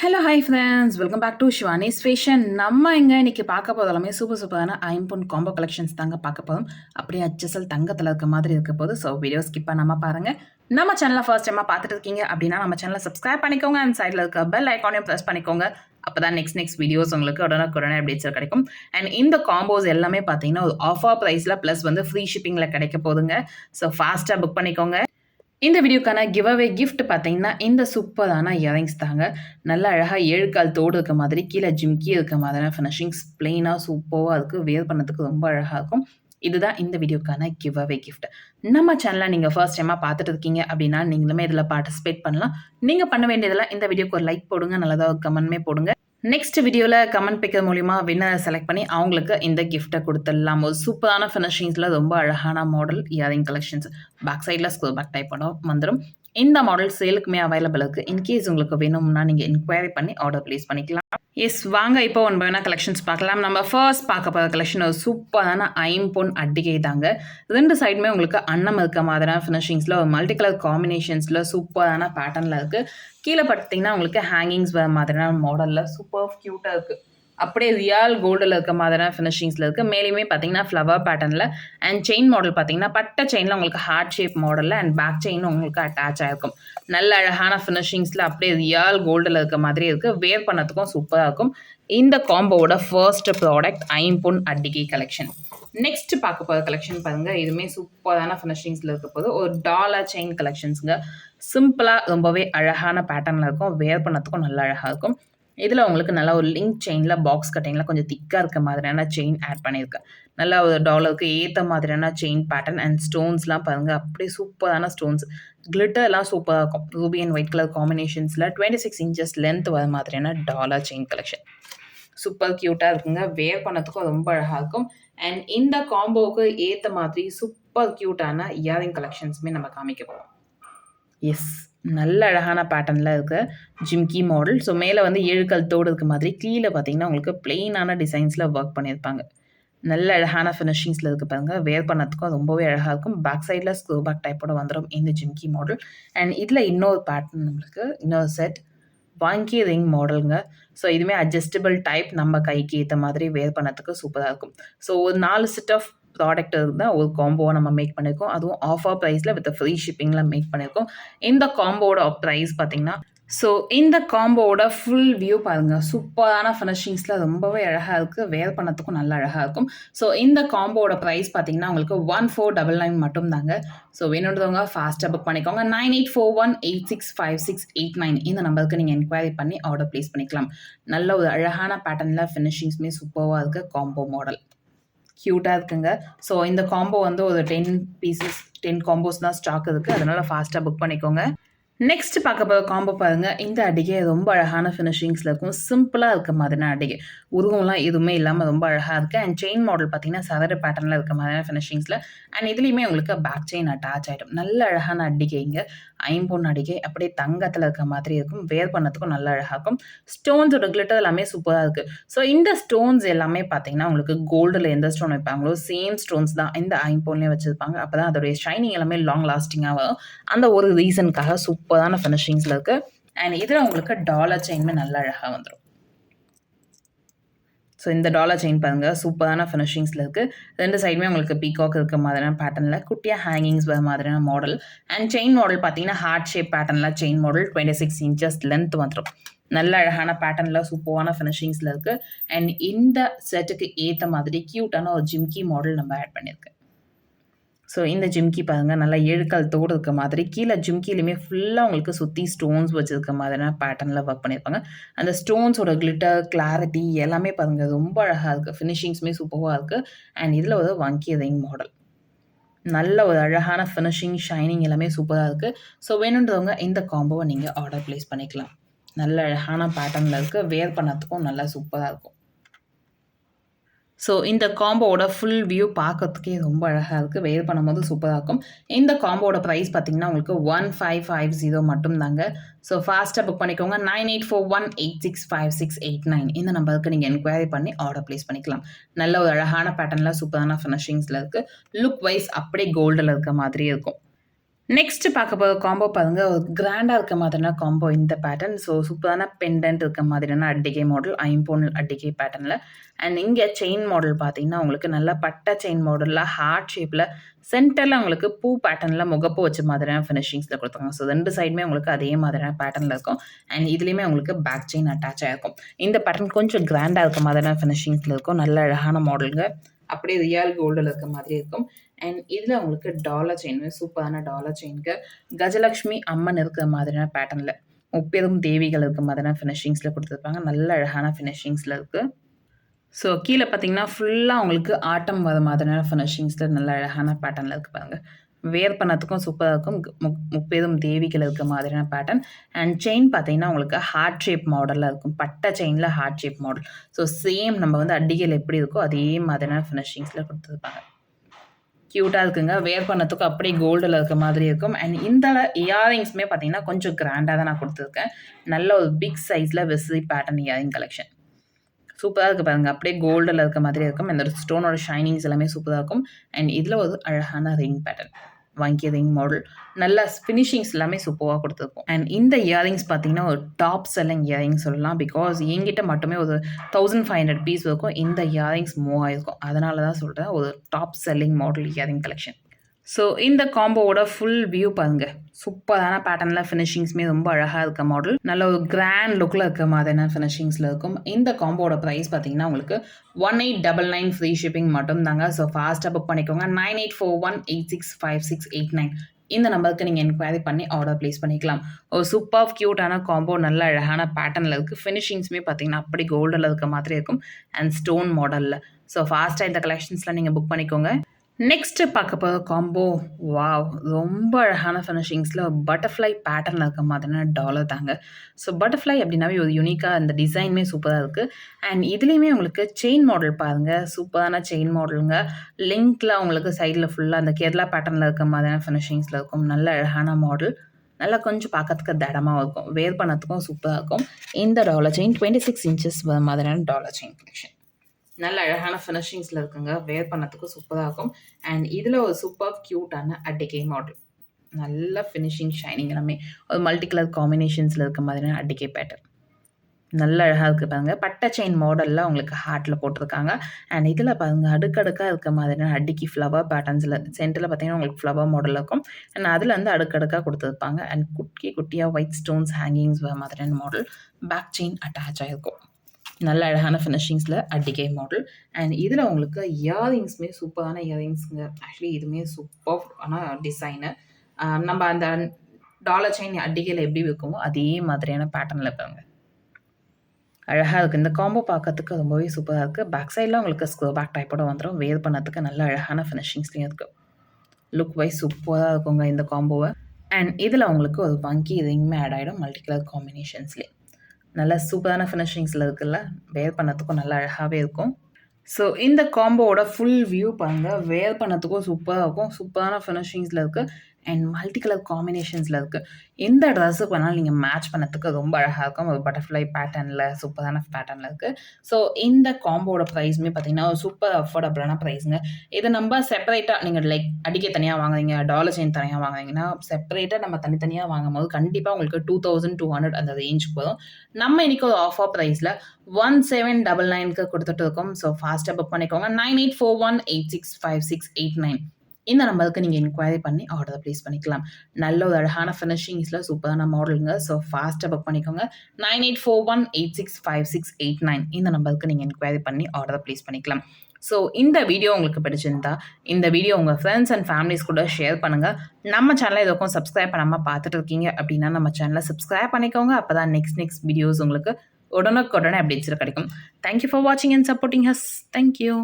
Hello hi friends welcome back to Shivani's fashion நம்ம இங்கே இன்றைக்கி பார்க்க போது எல்லாமே சூப்பர் சூப்பரான ஐம்பொன் காம்போ கலெக்ஷன்ஸ் தாங்க பார்க்க போதும் அப்படியே அச்சசல் தங்கத்தில் இருக்க மாதிரி இருக்க போது ஸோ வீடியோ ஸ்கிப் பண்ணாமல் பாருங்கள் நம்ம சேனலை ஃபர்ஸ்ட் டைமாக பார்த்துட்டு இருக்கீங்க அப்படின்னா நம்ம சேனலை சப்ஸ்கிரைப் பண்ணிக்கோங்க. அண்ட் சைடில் இருக்க பெல் ஐக்கானையும் ப்ரெஸ் பண்ணிக்கோங்க. அப்போ தான் நெக்ஸ்ட் நெக்ஸ்ட் வீடியோஸ் உங்களுக்கு உடனுக்குடனே அப்டேட்ஸ் கிடைக்கும். அண்ட் இந்த காம்போஸ் எல்லாமே பார்த்தீங்கன்னா ஒரு ஆஃபர் ப்ரைஸில் ப்ளஸ் வந்து ஃப்ரீ ஷிப்பிங்கில் கிடைக்க போதுங்க. ஸோ ஃபாஸ்ட்டாக புக் பண்ணிக்கோங்க. இந்த வீடியோக்கான கிவ் அவே கிஃப்ட் பார்த்தீங்கன்னா இந்த சூப்பரான இயரிங்ஸ் தாங்க. நல்ல அழகாக ஏழு கால் தோடு இருக்க மாதிரி கீழே ஜிம்கி இருக்க மாதிரியான ஃபினிஷிங்ஸ் பிளெயினாக சூப்பராக இருக்குது வேர் பண்ணதுக்கு ரொம்ப அழகாக இருக்கும். இதுதான் இந்த வீடியோக்கான கிவ் அவே கிஃப்ட் நம்ம சேனலை நீங்கள் ஃபர்ஸ்ட் டைமாக பார்த்துட்டு இருக்கீங்க அப்படின்னா நீங்களுமே இதில் பார்ட்டிசிபேட் பண்ணலாம். நீங்கள் பண்ண வேண்டியதெல்லாம் இந்த வீடியோக்கு ஒரு லைக் போடுங்க நல்லதாக ஒரு கமெண்ட்மே போடுங்க. நெக்ஸ்ட் வீடியோவில் கமெண்ட் பிக்கர் மூலிமா வின்னர் செலக்ட் பண்ணி அவங்களுக்கு இந்த கிஃப்ட்டை கொடுத்துடலாம். ஒரு சூப்பரான ஃபினிஷிங்ஸில் ரொம்ப அழகான மாடல் இயரிங் கலெக்ஷன்ஸ் பேக் சைடில் ஸ்கூல் பேக் டைப் பண்ண வந்துடும் இந்த மாடல் சேலுக்குமே அவைலபிள் இருக்குது இன்கேஸ் உங்களுக்கு வேணும்னா நீங்கள் என்கொயரி பண்ணி ஆர்டர் ப்ளேஸ் பண்ணிக்கலாம். எஸ் வாங்க இப்போ ஒன் வேணால் கலெக்ஷன்ஸ் பார்க்கலாம். நம்ம ஃபர்ஸ்ட் பார்க்க போகிற கலெக்ஷன் ஒரு சூப்பரான ஐம்பொன் அட்டிகை தாங்க. ரெண்டு சைடுமே உங்களுக்கு அன்னம் இருக்க மாதிரியான ஃபினிஷிங்ஸில் ஒரு மல்டி கலர் காம்பினேஷன்ஸில் சூப்பரான பேட்டர்னில் இருக்குது கீழே பார்த்தீங்கன்னா உங்களுக்கு ஹேங்கிங்ஸ் வர மாதிரியான மாடலில் சூப்பர் க்யூட்டாக இருக்குது அப்படியே ரியால் கோல்டில் இருக்க மாதிரியான ஃபினிஷிங்ஸில் இருக்குது மேலேயுமே பார்த்தீங்கன்னா ஃப்ளவர் பேட்டர்னில் அண்ட் செயின் மாடல் பார்த்தீங்கன்னா பட்ட செயினில் உங்களுக்கு ஹார்ட் ஷேப் மாடலில் அண்ட் பேக் செயின் உங்களுக்கு அட்டாச் ஆகிருக்கும் நல்ல அழகான ஃபினிஷிங்ஸில் அப்படியே ரியால் கோல்டில் இருக்க மாதிரி இருக்குது வேர் பண்ணதுக்கும் சூப்பராக இருக்கும். இந்த காம்போவோட ஃபர்ஸ்ட் ப்ராடக்ட் ஐம்பொன் அட்டிகை கலெக்ஷன் நெக்ஸ்ட் பார்க்க போகிற கலெக்ஷன் பாருங்கள் இதுவுமே சூப்பரான ஃபினிஷிங்ஸில் இருக்க போது ஒரு டாலர் செயின் கலெக்ஷன்ஸுங்க சிம்பிளாக ரொம்பவே அழகான பேட்டர்னில் இருக்கும். வேர் பண்ணத்துக்கும் நல்ல அழகாக இருக்கும். இதில் உங்களுக்கு நல்லா ஒரு லிங்க் செயினில் பாக்ஸ் கட்டிங்கில் கொஞ்சம் திக்காக இருக்க மாதிரியான செயின் ஆட் பண்ணியிருக்கேன் நல்லா ஒரு டாலருக்கு ஏற்ற மாதிரியான செயின் பேட்டர்ன் அண்ட் ஸ்டோன்ஸ்லாம் பாருங்கள் அப்படியே சூப்பரான ஸ்டோன்ஸ் கிளிட்டர்லாம் சூப்பராக இருக்கும். ரூபி அண்ட் ஒயிட் கலர் காம்பினேஷன்ஸில் டுவெண்ட்டி சிக்ஸ் இன்ச்சஸ் லென்த் வர மாதிரியான டாலர் செயின் கலெக்ஷன் சூப்பர் க்யூட்டாக இருக்குங்க. வேர் பண்ணதுக்கும் ரொம்ப அழகாக இருக்கும். அண்ட் இந்த காம்போவுக்கு ஏற்ற மாதிரி சூப்பர் க்யூட்டான இயரிங் கலெக்ஷன்ஸுமே நம்ம காமிக்க போகிறோம் எஸ் நல்ல அழகான பேட்டர்னில் இருக்க ஜிம்கி மாடல் ஸோ மேலே வந்து ஏழு கழுத்தோடு இருக்க மாதிரி கீழே பார்த்தீங்கன்னா உங்களுக்கு பிளெயினான டிசைன்ஸில் ஒர்க் பண்ணியிருப்பாங்க. நல்ல அழகான ஃபினிஷிங்ஸில் இருக்க பாருங்கள் வேர் பண்ணதுக்கும் ரொம்பவே அழகாக இருக்கும். பேக் சைடில் ஸ்க்ரூ பேக் டைப்போட வந்துடும் இந்த ஜிம்கி மாடல் அண்ட் இதில் இன்னொரு பேட்டர்ன் நம்மளுக்கு இன்னொரு செட் வாங்கி ரிங் மாடலுங்க ஸோ இதுவுமே அட்ஜஸ்டபிள் டைப் நம்ம கைக்கு ஏற்ற மாதிரி வேர் பண்ணதுக்கு சூப்பராக இருக்கும். ஸோ ஒரு நாலு செட் ஆஃப் ப்ராடக்ட் இருந்தால் ஒரு காம்போவை நம்ம மேக் பண்ணியிருக்கோம் அதுவும் ஆஃபர் ப்ரைஸில் வித் ஃப்ரீ ஷிப்பிங்கில் மேக் பண்ணியிருக்கோம் இந்த காம்போவோட ப்ரைஸ் பார்த்திங்கன்னா ஸோ இந்த காம்போவோட ஃபுல் வியூ பாருங்கள் சூப்பரான ஃபினிஷிங்ஸில் ரொம்பவே அழகாக இருக்குது வேர் பண்ணத்துக்கும் நல்லா அழகாக இருக்கும். ஸோ இந்த காம்போவோட ப்ரைஸ் பார்த்தீங்கன்னா உங்களுக்கு ஒன் ஃபோர் டபுள் நைன் மட்டும் தாங்க. ஸோ வேணுன்றவங்க ஃபாஸ்ட்டாக புக் பண்ணிக்கோங்க. Nine eight four one eight six five six eight nine இந்த நம்பருக்கு நீங்கள் என்கொயரி பண்ணி ஆர்டர் ப்ளேஸ் பண்ணிக்கலாம். நல்ல ஒரு அழகான பேட்டர்னில் ஃபினிஷிங்ஸுமே சூப்பராக இருக்குது காம்போ மாடல் க்யூட்டாக இருக்குங்க. ஸோ இந்த காம்போ வந்து ஒரு டென் பீசஸ் டென் காம்போஸ் தான் ஸ்டாக் இருக்குது அதனால் ஃபாஸ்ட்டாக புக் பண்ணிக்கோங்க. நெக்ஸ்ட் பார்க்க போகிற காம்போ பாருங்கள் இந்த அடிகை ரொம்ப அழகான ஃபினிஷிங்ஸில் இருக்கும். சிம்பிளாக இருக்க மாதிரியான அடிகை. உருவம்லாம் எதுவுமே இல்லாமல் ரொம்ப அழகாக இருக்குது அண்ட் செயின் மாடல் பார்த்தீங்கன்னா சதர பேட்டர்னில் இருக்க மாதிரியான ஃபினிஷிங்ஸில் அண்ட் இதுலேயுமே உங்களுக்கு பேக் செயின் அட்டாச் ஆகிடும் நல்ல அழகான அடிகைங்க ஐம்பொன் அடிகை. அப்படியே தங்கத்தில் இருக்க மாதிரி இருக்கும். வேர் பண்ணதுக்கும் நல்ல அழகாக இருக்கும். ஸ்டோன்ஸோட கிளிட்டர் எல்லாமே சூப்பராக இருக்குது ஸோ இந்த ஸ்டோன்ஸ் எல்லாமே பார்த்தீங்கன்னா உங்களுக்கு கோல்டில் எந்த ஸ்டோன் வைப்பாங்களோ சேம் ஸ்டோன்ஸ் தான் இந்த ஐம்பொன்லேயே வச்சுருப்பாங்க. அப்போ தான் அதோடைய ஷைனிங் எல்லாமே லாங் லாஸ்டிங்காக வரும். அந்த ஒரு ரீசனுக்காக சூப்பரான ஃபினிஷிங்ஸில் இருக்குது அண்ட் இதில் உங்களுக்கு டாலர் செயின்மே நல்ல அழகாக வந்துடும் ஸோ இந்த டாலர் செயின் பாருங்கள் சூப்பரான ஃபினிஷிங்ஸில் இருக்குது ரெண்டு சைடுமே உங்களுக்கு பீகாக் இருக்க மாதிரியான பேட்டர்னில் குட்டியாக ஹேங்கிங்ஸ் வர மாதிரியான மாடல் அண்ட் செயின் மாடல் பார்த்தீங்கன்னா ஹார்ட் ஷேப் பேட்டர்னில் chain model twenty six inches length வந்துடும் நல்ல அழகான பேட்டர்னில் சூப்பரான ஃபினிஷிங்ஸில் இருக்குது அண்ட் இந்த செட்டுக்கு ஏற்ற மாதிரி க்யூட்டான ஒரு ஜிம்கி மாடல் நம்ம ஆட் பண்ணியிருக்கேன் ஸோ இந்த ஜிம்கி பாருங்கள் நல்லா ஏழுக்கால் தோடு இருக்க மாதிரி கீழே ஜிம்கிலையுமே ஃபுல்லாக உங்களுக்கு சுற்றி ஸ்டோன்ஸ் வச்சுருக்க மாதிரியான பேட்டர்னில் ஒர்க் பண்ணியிருப்பாங்க. அந்த ஸ்டோன்ஸோட கிளிட்டர் கிளாரிட்டி எல்லாமே பாருங்கள் ரொம்ப அழகாக இருக்குது ஃபினிஷிங்ஸுமே சூப்பராக இருக்குது அண்ட் இதில் ஒரு வங்கி ரிங் மாடல் நல்ல ஒரு அழகான ஃபினிஷிங் ஷைனிங் எல்லாமே சூப்பராக இருக்குது ஸோ வேணுன்றவங்க இந்த காம்போவை நீங்கள் ஆர்டர் ப்ளேஸ் பண்ணிக்கலாம். நல்ல அழகான பேட்டர்னில் இருக்குது வேர் பண்ணத்துக்கும் நல்லா சூப்பராக இருக்கும். ஸோ இந்த காம்போவோட ஃபுல் வியூ பார்க்கறதுக்கே ரொம்ப அழகாக இருக்குது வேர் பண்ணும்போது சூப்பராக இருக்கும். இந்த காம்போவோட ப்ரைஸ் பார்த்தீங்கன்னா உங்களுக்கு ஒன் ஃபைவ் ஃபைவ் ஜீரோ மட்டும்தாங்க. ஸோ ஃபாஸ்ட்டாக புக் பண்ணிக்கோங்க. Nine eight four one eight six five six eight nine இந்த நம்பருக்கு நீங்கள் என்கொயரி பண்ணி ஆர்டர் ப்ளேஸ் பண்ணிக்கலாம். நல்ல ஒரு அழகான பேட்டர்னில் சூப்பரான ஃபினிஷிங்ஸில் இருக்குது லுக் வைஸ் அப்படியே கோல்டில் இருக்க மாதிரி இருக்கும். நெக்ஸ்ட் பார்க்க போகிற காம்போ பாருங்க. ஒரு கிராண்டாக இருக்க மாதிரியான காம்போ இந்த பேட்டர்ன் ஸோ சூப்பரான பெண்டன்ட் இருக்க மாதிரியான அட்டிகை மாடல் ஐம்போன் அட்டிகை பேட்டர்னில் அண்ட் இங்கே செயின் மாடல் பார்த்தீங்கன்னா உங்களுக்கு நல்ல பட்டை செயின் மாடலில் ஹார்ட் ஷேப்பில் சென்டரில் உங்களுக்கு பூ பேட்டர்னில் முகப்பு வச்ச மாதிரியான ஃபினிஷிங்ஸில் கொடுத்தாங்க ஸோ ரெண்டு சைடுமே உங்களுக்கு அதே மாதிரியான பேட்டர்னில் இருக்கும். அண்ட் இதுலேயுமே உங்களுக்கு பேக் செயின் அட்டாச் ஆகிருக்கும் இந்த பேட்டர்ன் கொஞ்சம் கிராண்டாக இருக்க மாதிரியான ஃபினிஷிங்ஸில் இருக்கும். நல்ல அழகான மாடலுங்க அப்படியே ரியல் கோல்டில் இருக்க மாதிரி இருக்கும். அண்ட் இதில் உங்களுக்கு டாலர் செயின் சூப்பரான டாலர் செயினுக்கு கஜலக்ஷ்மி அம்மன் இருக்கிற மாதிரியான பேட்டர்னில் முப்பெரும் தேவிகள் இருக்க மாதிரியான ஃபினிஷிங்ஸில் கொடுத்துருப்பாங்க. நல்ல அழகான ஃபினிஷிங்ஸில் இருக்குது ஸோ கீழே பார்த்தீங்கன்னா ஃபுல்லாக உங்களுக்கு ஆட்டம் வர மாதிரியான ஃபினிஷிங்ஸில் நல்ல அழகான பேட்டர்னில் இருக்குது பாருங்கள் வேர் பண்ணதுக்கும் சூப்பராக இருக்கும் முக் முப்பெரும் தேவிகள் இருக்க மாதிரியான பேட்டர்ன் அண்ட் செயின் பார்த்தீங்கன்னா உங்களுக்கு ஹார்ட் ஷேப் மாடலில் இருக்கும். பட்டை செயினில் heart shape model so same நம்ம வந்து அடிகள் எப்படி இருக்கோ அதே மாதிரியான ஃபினிஷிங்ஸில் கொடுத்துருப்பாங்க. க்யூட்டாக இருக்குங்க. வேர் பண்ணத்துக்கும் அப்படியே கோல்டில் இருக்க மாதிரி இருக்கும். அண்ட் இந்த இயரிங்ஸுமே பார்த்தீங்கன்னா கொஞ்சம் கிராண்டாக தான் நான் கொடுத்துருக்கேன். நல்ல ஒரு பிக் சைஸில் விசிறி பேட்டர்ன் இயரிங் கலெக்ஷன் சூப்பராக இருக்குது பாருங்கள் அப்படியே கோல்டில் இருக்க மாதிரி இருக்கும். இந்த ஸ்டோனோட ஷைனிங்ஸ் எல்லாமே சூப்பராக இருக்கும். அண்ட் இதில் ஒரு அழகான ரிங் பேட்டர்ன் வாங்கிய ரிங் மாடல் நல்லா ஃபினிஷிங்ஸ் எல்லாமே சூப்பராக கொடுத்துருக்கும். அண்ட் இந்த இயரிங்ஸ் பார்த்தீங்கன்னா ஒரு டாப் செல்லிங் இயரிங் சொல்லலாம். பிகாஸ் எங்கிட்ட மட்டுமே ஒரு தௌசண்ட் ஃபைவ் ஹண்ட்ரட் பீஸ் இருக்கும். இந்த இயரிங்ஸ் மூவ் ஆகிருக்கும் அதனால தான் சொல்கிறேன் ஒரு top selling model earring collection so இந்த காம்போவோட ஃபுல் வியூ பாருங்க. சூப்பரான பேட்டர்னில் ஃபினிஷிங்ஸுமே ரொம்ப அழகாக இருக்க மாடல் நல்ல ஒரு கிராண்ட் லுக்கில் இருக்க மாதிரியான ஃபினிஷிங்ஸில் இருக்கும். இந்த காம்போட ப்ரைஸ் பார்த்தீங்கன்னா உங்களுக்கு one eight double nine free shipping மட்டும் தாங்க. ஸோ ஃபாஸ்ட்டாக புக் பண்ணிக்கோங்க. Nine eight four one eight six five six eight nine இந்த நம்பருக்கு நீங்கள் என்கொயரி பண்ணி ஆர்டர் ப்ளேஸ் பண்ணிக்கலாம். ஒரு சூப்பர் க்யூட்டான காம்போ நல்ல அழகான பேட்டர்னில் இருக்குது ஃபினிஷிங்ஸுமே பார்த்தீங்கன்னா அப்படி கோல்டில் இருக்க மாதிரி இருக்கும். அண்ட் ஸ்டோன் மாடலில் ஸோ ஃபாஸ்ட்டாக இந்த கலெக்ஷன்ஸில் நீங்கள் புக் பண்ணிக்கோங்க. நெக்ஸ்ட்டு பார்க்க போகிற காம்போ வாவ் ரொம்ப அழகான ஃபினிஷிங்ஸில் பட்டர்ஃப்ளை பேட்டர்னில் இருக்க மாதிரியான டாலர் தாங்க. ஸோ பட்டர்ஃப்ளை அப்படின்னாவே ஒரு யூனிக்காக அந்த டிசைனுமே சூப்பராக இருக்குது அண்ட் இதுலேயுமே உங்களுக்கு செயின் மாடல் பாருங்கள் சூப்பரான செயின் மாடலுங்க லிங்க்கில் உங்களுக்கு சைடில் ஃபுல்லாக அந்த கேரளா பேட்டர்னில் இருக்க மாதிரியான ஃபினிஷிங்ஸில் இருக்கும். நல்ல அழகான மாடல் நல்லா கொஞ்சம் பார்க்கறதுக்கு தடமாக இருக்கும். வேர் பண்ணத்துக்கும் சூப்பராக இருக்கும். இந்த dollar chain twenty six inches மாதிரியான டாலர் செயின் கலெக்ஷன் நல்ல அழகான ஃபினிஷிங்ஸில் இருக்குங்க. வேர் பண்ணத்துக்கும் சூப்பராக இருக்கும். அண்ட் இதில் ஒரு சூப்பர் க்யூட்டான அட்டிகை மாடல் நல்ல ஃபினிஷிங் ஷைனிங் எல்லாமே. ஒரு மல்டி கலர் காம்பினேஷன்ஸில் இருக்க மாதிரியான அட்டிகை பேட்டர்ன் நல்ல அழகாக இருக்குது பாருங்கள் பட்டை செயின் மாடலில் உங்களுக்கு ஹார்ட்டில் போட்டிருக்காங்க. அண்ட் இதில் பாருங்கள் அடுக்கடுக்காக இருக்க மாதிரியான அடிக்கி ஃப்ளவர் பேட்டர்ன்ஸில் சென்டரில் பார்த்தீங்கன்னா உங்களுக்கு ஃப்ளவர் மாடல் இருக்கும். அண்ட் அதில் வந்து அடுக்கடுக்காக கொடுத்துருப்பாங்க. அண்ட் குட்டி குட்டியாக ஒயிட் ஸ்டோன்ஸ் ஹேங்கிங்ஸ் மாதிரியான மாடல் பேக் செயின் அட்டாச் ஆகிருக்கும் நல்ல அழகான ஃபினிஷிங்ஸில் அட்டிகை மாடல் அண்ட் இதில் உங்களுக்கு இயரிங்ஸுமே சூப்பரான இயரிங்ஸுங்க ஆக்சுவலி இதுவுமே சூப்பர் ஆனால் டிசைனு நம்ம அந்த டாலர் செயின் அட்டிகையில் எப்படி வைக்குமோ அதே மாதிரியான பேட்டர்னில் இருப்பாங்க அழகாக இருக்குது இந்த காம்போ பார்க்கறதுக்கு ரொம்பவே சூப்பராக இருக்குது பேக் சைடில் உங்களுக்கு ஸ்கோ பேக் டைப்போட வந்துடும் வேர் பண்ணதுக்கு நல்ல அழகான ஃபினிஷிங்ஸ்லேயும் இருக்குது லுக் வைஸ் சூப்பராக இருக்குங்க இந்த காம்போவை அண்ட் இதில் உங்களுக்கு ஒரு வங்கி ரிங்குமே ஆட் ஆகிடும் மல்டி கலர் காம்பினேஷன்ஸ்லேயே நல்லா சூப்பரான ஃபினிஷிங்ஸில் இருக்குல்ல? வேர் பண்ணத்துக்கும் நல்லா அழகாகவே இருக்கும். ஸோ இந்த காம்போவோட ஃபுல் வியூ பாருங்கள் வேர் பண்ணத்துக்கும் சூப்பராக இருக்கும். சூப்பரான ஃபினிஷிங்ஸில் இருக்குது அண்ட் மல்டி கலர் காம்பினேஷன்ஸில் இருக்குது எந்த ட்ரெஸ்ஸுக்கு வேணாலும் நீங்கள் மேட்ச் பண்ணதுக்கு ரொம்ப அழகாக இருக்கும். ஒரு பட்டர்ஃப்ளை பேட்டர்னில் சூப்பரான பேட்டர்னில் இருக்குது ஸோ இந்த காம்போட ப்ரைஸுமே பார்த்தீங்கன்னா ஒரு சூப்பர் அஃபோர்டபுளான ப்ரைஸுங்க இதை நம்ம செப்பரேட்டாக நீங்கள் லைக் அடிக்க தனியாக வாங்குறீங்க டாலர் செயின் தனியாக வாங்குறீங்கன்னா செப்பரேட்டாக நம்ம தனித்தனியாக வாங்கும் போது கண்டிப்பாக உங்களுக்கு டூ தௌசண்ட் டூ ஹண்ட்ரட் அந்த ரேஞ்ச் போதும் நம்ம இன்றைக்கி ஒரு ஆஃபர் ப்ரைஸில் ஒன் செவன் டபுள் நைனுக்கு கொடுத்துட்டு இருக்கோம். ஸோ ஃபாஸ்ட்டாக புக் பண்ணிக்கோங்க. Nine eight four one eight six five six eight nine இந்த நம்பருக்கு நீங்கள் என்கொயரி பண்ணி ஆர்டரை ப்ளேஸ் பண்ணிக்கலாம். நல்ல ஒரு அழகான ஃபினிஷிங்ஸில் சூப்பரான மாடலுங்க ஸோ ஃபாஸ்ட்டாக புக் பண்ணிக்கோங்க. Nine eight four one eight six five six eight nine இந்த நம்பருக்கு நீங்கள் என்கொயரி பண்ணி ஆர்டரை ப்ளேஸ் பண்ணிக்கலாம். ஸோ இந்த வீடியோ உங்களுக்கு பிடிச்சிருந்தா இந்த வீடியோ உங்கள் ஃப்ரெண்ட்ஸ் அண்ட் ஃபேமிலிஸ் கூட ஷேர் பண்ணுங்கள் நம்ம சேனலை எதுக்கும் சப்ஸ்கிரைப் பண்ணாமல் பார்த்துட்டு இருக்கீங்க அப்படின்னா நம்ம சேனலை சப்ஸ்கிரைப் பண்ணிக்கோங்க. அப்போ தான் நெக்ஸ்ட் நெக்ஸ்ட் வீடியோஸ் உங்களுக்கு உடனுக்குடனே அப்டேட்ஸில் கிடைக்கும். தேங்க்யூ ஃபார் வாட்சிங் and supporting us thank you